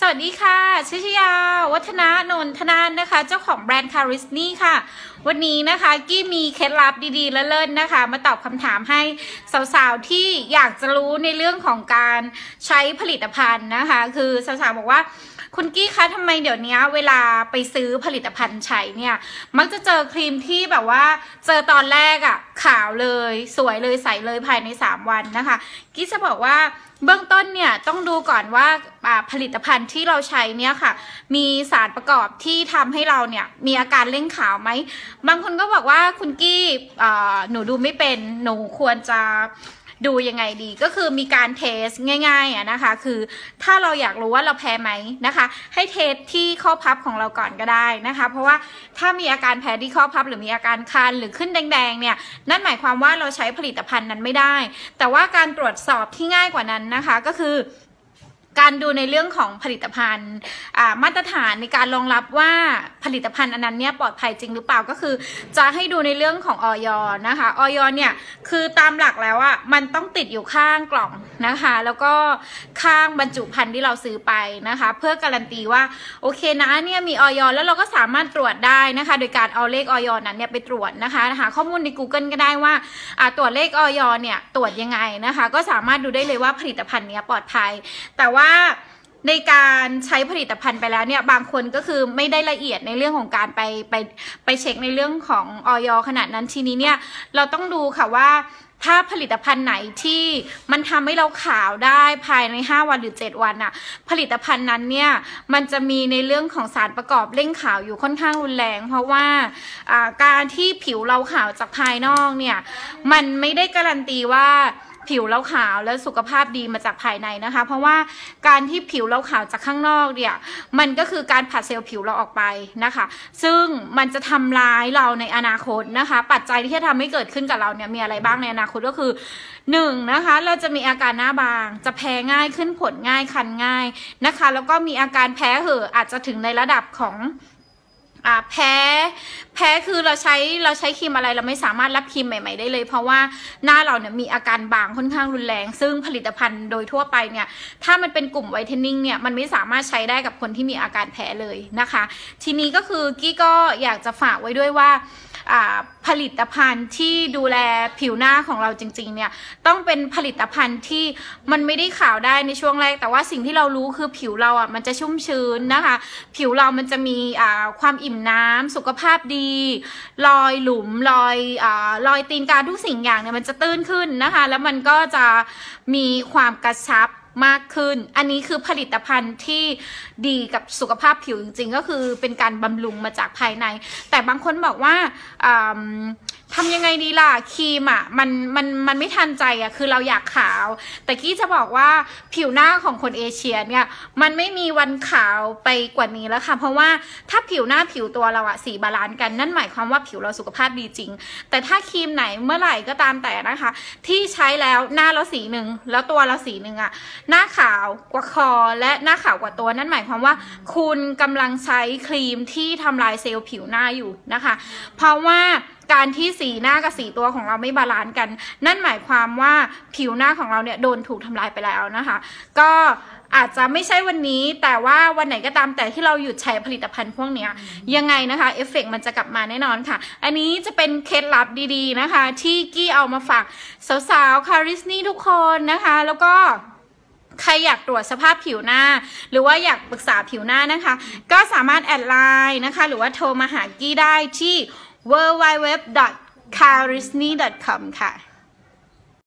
สวัสดีค่ะชิชยา วัฒนานนทนานนะคะ เจ้าของแบรนด์คาริสนี่ค่ะ วันนี้นะคะกี้มีเคล็ดลับดีๆและเลิศนะคะ มาตอบคำถามให้สาวๆที่อยากจะรู้ในเรื่องของการใช้ผลิตภัณฑ์นะคะ คือสาวๆบอกว่าคุณกี้คะทำไมเดี๋ยวนี้เวลาไปซื้อผลิตภัณฑ์ใช้เนี่ย มักจะเจอครีมที่แบบว่า เจอตอนแรกอะ่ะขาวเลย สวยเลยใสเลยภายใน 3 วันนะคะ กี้จะบอกว่า เบื้องต้นเนี่ยต้องดูก่อนว่าผลิตภัณฑ์ที่เราใช้เนี่ยค่ะ มีสารประกอบที่ทำให้เราเนี่ยมีอาการเร่งขาวไหม บางคนก็บอกว่าคุณกี้หนูดูไม่เป็นหนูควรจะ ดูยังไงดีก็คือมีการเทสง่ายๆอะนะคะ คือถ้าเราอยากรู้ว่าเราแพ้ไหมนะคะ ให้เทสที่ข้อพับของเราก่อนก็ได้นะคะ เพราะว่าถ้ามีอาการแพ้ที่ข้อพับ หรือมีอาการคันหรือขึ้นแดงๆเนี่ยนั่นหมายความว่าเราใช้ผลิตภัณฑ์นั้นไม่ได้ แต่ว่าการตรวจสอบที่ง่ายกว่านั้นนะคะก็คือ การดูในเรื่องของผลิตภัณฑ์มาตรฐานในการรองรับว่าผลิตภัณฑ์อันนั้นเนี่ยปลอดภัยจริงหรือเปล่าก็คือ จะให้ดูในเรื่องของออยนะคะออยเนี่ยคือตามหลักแล้วอะมันต้องติดอยู่ข้างกล่องนะคะ แล้วก็ข้างบรรจุภัณฑ์ที่เราซื้อไปนะคะ เพื่อการันตีว่าโอเคนะเนี่ยมีออยแล้วเราก็สามารถตรวจได้นะคะ โดยการเอาเลขออยนั้นเนี่ยไปตรวจนะคะหาข้อมูลใน Google ก็ได้ว่าตรวจเลขออยเนี่ยตรวจยังไงนะคะ ก็สามารถดูได้เลยว่าผลิตภัณฑ์เนี้ยปลอดภัย แต่ว่าว่าในการใช้ผลิตภัณฑ์ไปแล้วเนี่ยบางคนก็คือไม่ได้ละเอียดในเรื่องของการไปไปไปเช็คในเรื่องของออยขนาดนั้นทีนี้เนี่ยเราต้องดูค่ะว่าถ้าผลิตภัณฑ์ไหนที่มันทำให้เราขาวได้ภายใน 5 วันหรือ 7 วันอะผลิตภัณฑ์นั้นเนี่ยมันจะมีในเรื่องของสารประกอบเร่งขาวอยู่ค่อนข้างรุนแรง เพราะว่าการที่ผิวเราขาวจากภายนอกเนี่ยมันไม่ได้การันตีว่า ผิวเราขาวและสุขภาพดีมาจากภายในนะคะ เพราะว่าการที่ผิวเราขาวจากข้างนอกเนี่ยมันก็คือการผัดเซลล์ผิวเราออกไปนะคะ ซึ่งมันจะทำร้ายเราในอนาคตนะคะ ปัจจัยที่จะทำให้เกิดขึ้นกับเราเนี่ยมีอะไรบ้างในอนาคตก็คือหนึ่งนะคะเราจะมีอาการหน้าบาง จะแพ้ง่ายขึ้นผลง่ายคันง่ายนะคะ แล้วก็มีอาการแพ้เหอะอาจจะถึงในระดับของอ่าแพ้ แพ้คือเราใช้เราใช้ครีมอะไรเราไม่สามารถรับครีมใหม่ ๆ ได้เลย เพราะว่าหน้าเราเนี่ยมีอาการบางค่อนข้างรุนแรง ซึ่งผลิตภัณฑ์โดยทั่วไปเนี่ยถ้ามันเป็นกลุ่มไวท์เทนนิ่งเนี่ยมันไม่สามารถใช้ได้กับคนที่มีอาการแพ้เลยนะคะ ทีนี้ก็คือกี้ก็อยากจะฝากไว้ด้วยว่าผลิตภัณฑ์ที่ดูแลผิวหน้าของเราจริงๆเนี่ยต้องเป็นผลิตภัณฑ์ที่มันไม่ได้ขาวได้ในช่วงแรก แต่ว่าสิ่งที่เรารู้คือผิวเราอะมันจะชุ่มชื้นนะคะ ผิวเรามันจะมีความอิ่มน้ำสุขภาพดีรอยหลุมรอยอรอยตีนกาทุกสิ่งอย่างเนี่ยมันจะตื้นขึ้นนะคะ แล้วมันก็จะมีความกระชับมากขึ้น อันนี้คือผลิตภัณฑ์ที่ดีกับสุขภาพผิวจริง ๆ ก็คือเป็นการบำรุงมาจากภายใน แต่บางคนบอกว่า ทำยังไงดีล่ะครีมอะมันมันมันไม่ทันใจอะคือเราอยากขาว แต่กี้จะบอกว่าผิวหน้าของคนเอเชียเนี่ยมันไม่มีวันขาวไปกว่านี้แล้วค่ะ เพราะว่าถ้าผิวหน้าผิวตัวเราอะสีบาลานซ์กันนั่นหมายความว่าผิวเราสุขภาพดีจริง แต่ถ้าครีมไหนเมื่อไหร่ก็ตามแต่นะคะ ที่ใช้แล้วหน้าเราสีหนึ่งแล้วตัวเราสีหนึ่งอะหน้าขาวกว่าคอและหน้าขาวกว่าตัวนั่นหมายความว่า คุณกำลังใช้ครีมที่ทำลายเซลล์ผิวหน้าอยู่นะคะ เพราะว่า การที่สีหน้ากับสีตัวของเราไม่บาลานซ์กัน นั่นหมายความว่าผิวหน้าของเราเนี่ยโดนถูกทำลายไปแล้วนะคะ ก็อาจจะไม่ใช่วันนี้ แต่ว่าวันไหนก็ตามแต่ที่เราหยุดใช้ผลิตภัณฑ์พวกนี้ยังไงนะคะเอฟเฟกมันจะกลับมาแน่นอนค่ะ อันนี้จะเป็นเคล็ดลับดีๆนะคะ ที่กี้เอามาฝากสาวๆคาริสนี่ทุกคนนะคะ แล้วก็ใครอยากตรวจสภาพผิวหน้า หรือว่าอยากปรึกษาผิวหน้านะคะ ก็สามารถแอดไลน์นะคะ หรือว่าโทรมาหากี้ได้ที่ w w w c a r i s n y c o m ค่ะ